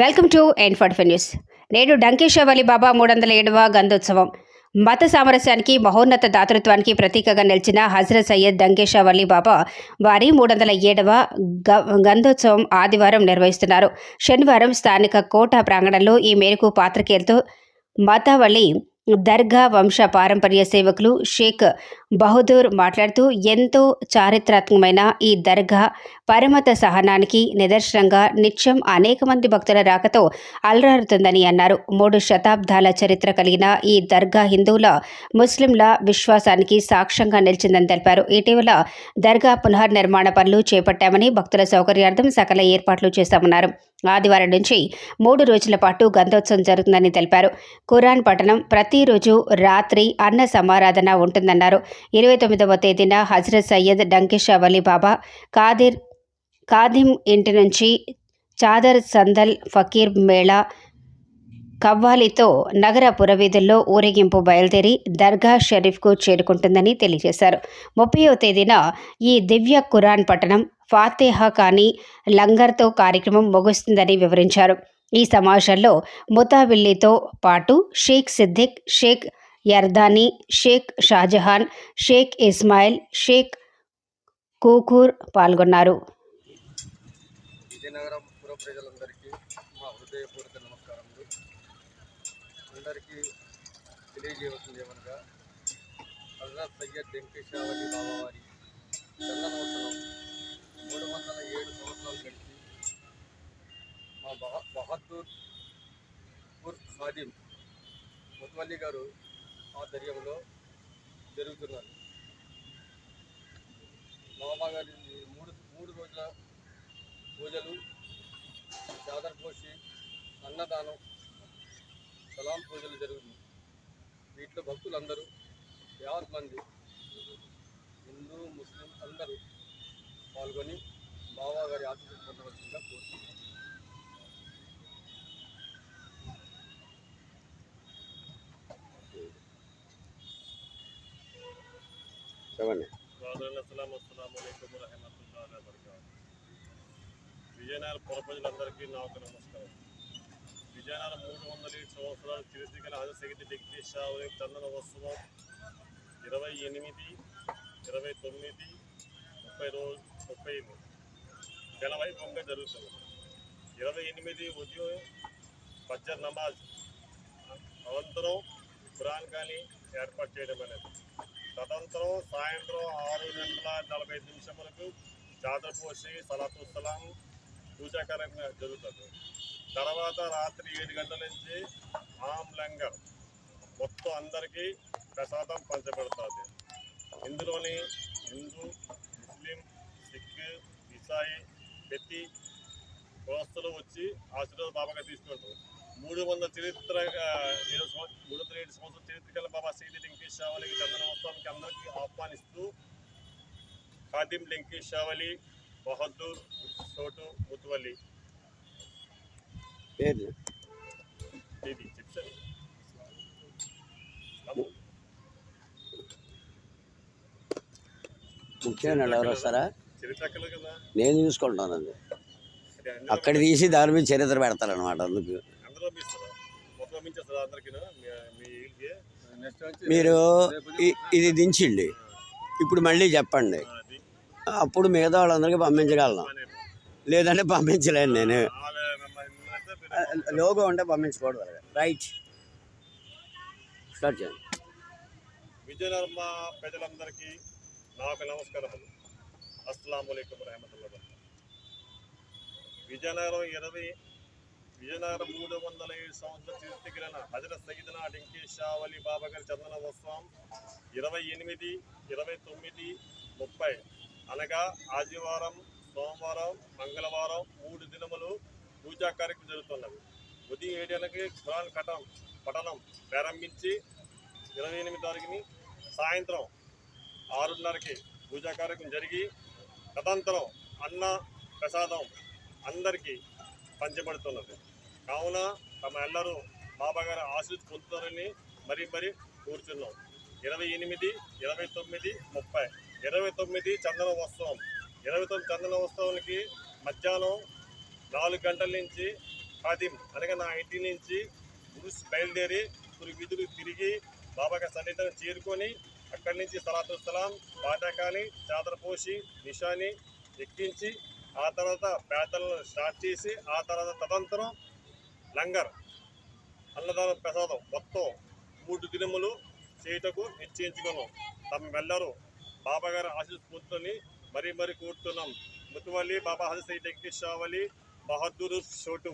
Welcome to N for news నేడు డంకేశ్వలి బాబా మూడు వందల ఏడవ గంధోత్సవం. మత సామరస్యానికి మహోన్నత దాతృత్వానికి ప్రతీకగా నిలిచిన హజరత్ సయ్యద్ డంకేశ్వలి బాబా వారి మూడు వందల ఏడవ గ గంధోత్సవం ఆదివారం నిర్వహిస్తున్నారు. శనివారం స్థానిక కోట ప్రాంగణంలో ఈ మేరకు పాత్రికేయులతో మతావళి దర్గా వంశ పారంపర్య సేవకులు షేక్ బహదూర్ మాట్లాడుతూ ఎంతో చారిత్రాత్మకమైన ఈ దర్గా పరమత సహనానికి నిదర్శనంగా నిత్యం అనేక మంది భక్తుల రాకతో అలరారుతుందని అన్నారు. మూడు శతాబ్దాల చరిత్ర కలిగిన ఈ దర్గా హిందువుల ముస్లింల విశ్వాసానికి సాక్ష్యంగా నిలిచిందని తెలిపారు. ఇటీవల దర్గా పునర్నిర్మాణ పనులు చేపట్టామని భక్తుల సౌకర్యార్థం సకల ఏర్పాట్లు చేశామన్నారు. ఆదివారం నుంచి మూడు రోజుల పాటు గంధోత్సవం జరుగుతుందని తెలిపారు. ఖురాన్ పఠనం ప్రతిరోజు రాత్రి అన్న సమారాధన ఉంటుందన్నారు. ఇరవై తొమ్మిదవ తేదీన హజరత్ సయ్యద్ డంకేషా వలీ బాబా కాదిర్ కాదిం ఇంటి నుంచి చాదర్ సందల్ ఫకీర్ మేళా కవ్వాలితో నగర పురవీధుల్లో ఊరేగింపు బయలుదేరి దర్గా షరీఫ్కు చేరుకుంటుందని తెలియజేశారు. ముప్పైవ తేదీన ఈ దివ్య ఖురాన్ పట్టణం ఫాతేహా కానీ లంగర్తో కార్యక్రమం ముగుస్తుందని వివరించారు. ఈ సమావేశంలో ముతాబిల్లీతో పాటు షేక్ సిద్దిక్ షేక్ యర్దానీ షేక్ షాజహాన్ షేక్ ఇస్మాయిల్ షేక్ కూకూర్ పాల్గొన్నారు. విజయనగరం పుర ప్రజలందరికీ మా హృదయపూర్వక నమస్కారములు. అందరికీ తెలియజేయవలసింది ఏమనగా హజరత్ సయ్యద్ వెంకటేశ్వరి బాబావారి ఖాదిం ముత్వల్లి గారు ఆధ్వర్యంలో జరుగుతున్నారు బాబా గారి మూడు మూడు రోజుల పూజలు చాదర్ పోసి అన్నదానం సలాం పూజలు జరుగుతుంది. వీటిలో భక్తులందరూ యాభై మంది హిందూ ముస్లిం అందరూ పాల్గొని బాబా గారి ఆశీస్సులు పొందవలసిందిగా కోరుతున్నాను చెప్పండి. విజయనగర అస్సలం ప్రజలందరికీ నా ఒక నమస్కారం. విజయనగరం మూడు వందల ఏడు సంవత్సరాలు చరిత్ర గల హజసగితి వెంకటేశ్వర చందన ఉత్సవం ఇరవై ఎనిమిది ఇరవై తొమ్మిది ముప్పై రోజు ముప్పై ఘనవైభవంగా జరుగుతుంది. ఇరవై ఎనిమిది ఉదయం ఫజ్జర్ నమాజ్. అనంతరం ఖురాన్ కానీ ఏర్పాటు చేయడం అనేది. తదనంతరం సాయంత్రం ఆరు గంటల నలభై ఐదు నిమిషములకు జాతర పోసి సలాతు సలాం పూజా కార్యక్రమం జరుగుతుంది. తర్వాత రాత్రి ఏడు గంటల నుంచి ఆమ్ లంగర్ మొత్తం అందరికీ ప్రసాదం పంచబడుతుంది. ఇందులోని హిందూ ముస్లిం సిక్ ఇసాయి ప్రతి కులస్తులు వచ్చి ఆశీర్వాద బాబాగా తీసుకుంటారు మూడు వందల చరిత్ర మూడు వందల ఏడు సంవత్సరాల చరిత్ర గల బాబా సీది లింకేశావళికి చందనోత్సవానికి అందరికీ ఆహ్వానిస్తూ ఖాదిం లింకేశావళి బహదూర్ చోటు ముతువల్లి. ఇది చెప్తాను ముఖ్యమైన ఎవరు వస్తారా? నేను చూసుకుంటానండి. అక్కడ తీసి దాని మీద చరిత్ర పెడతారనమాట అందుకు. మీరు ఇది దించిండి ఇప్పుడు మళ్ళీ చెప్పండి. అప్పుడు మిగతా వాళ్ళందరికీ పంపించగలను. లేదంటే పంపించలేను నేను. లోగో ఉంటే పంపించకూడదు రైట్. స్టార్ట్ చేయండి. విజయనగరం ప్రజలందరికీ నాకు నమస్కారములు. అస్సలం అయికం రహమతుల్లా విజయనగరం ఇరవై విజయనగరం మూడు వందల ఏడు సంవత్సరం చరిత్రకిరణ హజరత్ సగిదన డింకేశావలి బాబా గారి చందన ఉత్సవం. ఇరవై ఎనిమిది ఇరవై తొమ్మిది ముప్పై. అనగా ఆదివారం సోమవారం మంగళవారం మూడు దినములు పూజా కార్యక్రమం జరుగుతున్నవి ఉదయం ఏడేళ్ళకి ఖురాన్ కటం పఠనం ప్రారంభించి ఇరవై ఎనిమిది తారీఖుని సాయంత్రం ఆరున్నరకి పూజా కార్యక్రమం జరిగి తదంతరం అన్న ప్రసాదం అందరికీ పంచబడుతున్నది. కావున తమ అందరూ బాబా గారి ఆశీస్ పొందుతారని మరీ మరీ కూర్చున్నాం. ఇరవై ఎనిమిది ఇరవై తొమ్మిది ముప్పై. ఇరవై తొమ్మిది చందన ఉత్సవం. ఇరవై తొమ్మిది చందన ఉత్సవానికి మధ్యాహ్నం నాలుగు గంటల నుంచి పది అనగా నా ఇంటి నుంచి ఉరుస్ బయలుదేరి గురి విధులు తిరిగి బాబాగా సన్నిధిని చేరుకొని అక్కడి నుంచి సలాతు సలాం పాటకాని చాదర పోసి నిషాని ఎక్కించి ఆ తర్వాత పేతలను స్టార్ట్ చేసి ఆ తర్వాత తదంతరం లంగర్ అన్నదానం ప్రసాదం మొత్తం మూడు దినములు చేయుటకు నిశ్చయించుకున్నాం తమ్మెల్లరూ బాబా గారి ఆశీస్ఫూర్తిని మరీ మరీ కోరుతున్నాం. ముతువల్లి బాబా హజరత్ సయ్యద్ వెంకటేశ్వర వలి బహదూర్ షోటు.